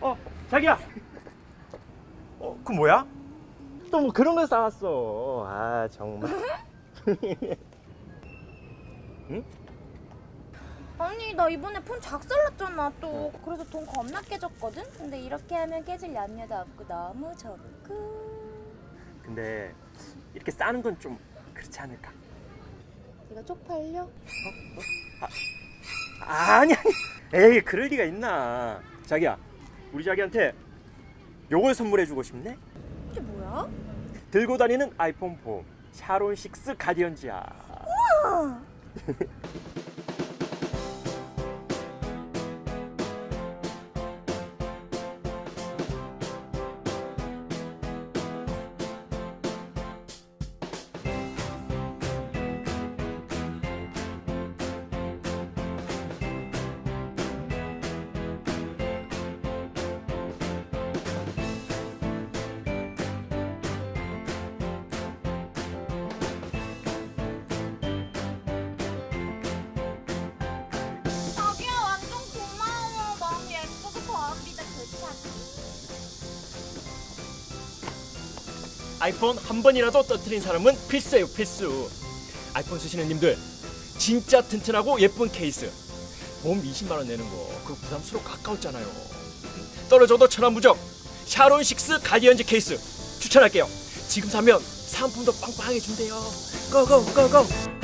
어, 자기야. 어, 그 뭐야? 또 뭐 그런 걸 싸왔어. 아, 정말. 아니 나 이번에 폰 작살났잖아 또 그래서 돈 겁나 깨졌거든? 근데 이렇게 하면 깨질 염려도 없고 너무 좋고 근데 이렇게 싸는 건 좀 그렇지 않을까? 이거 쪽팔려? 아니 아니. 에이, 그럴 리가 있나? 자기야, 우리 자기한테 요걸 선물해 주고 싶네. 이게 뭐야? 들고 다니는 아이폰 4 샤론 6 가디언즈야. 자기 아이폰 한 번이라도 터트린 사람은 필수예요 필수. 아이폰 쓰시는 님들 진짜 튼튼하고 예쁜 케이스. 보험 20만 원 내는 거 그거 부담스러워 가까웠잖아요. 떨어져도 천안무적 샤론 6 가디언즈 케이스 추천할게요. 지금 사면 상품도 빵빵하게 준대요. 고고고고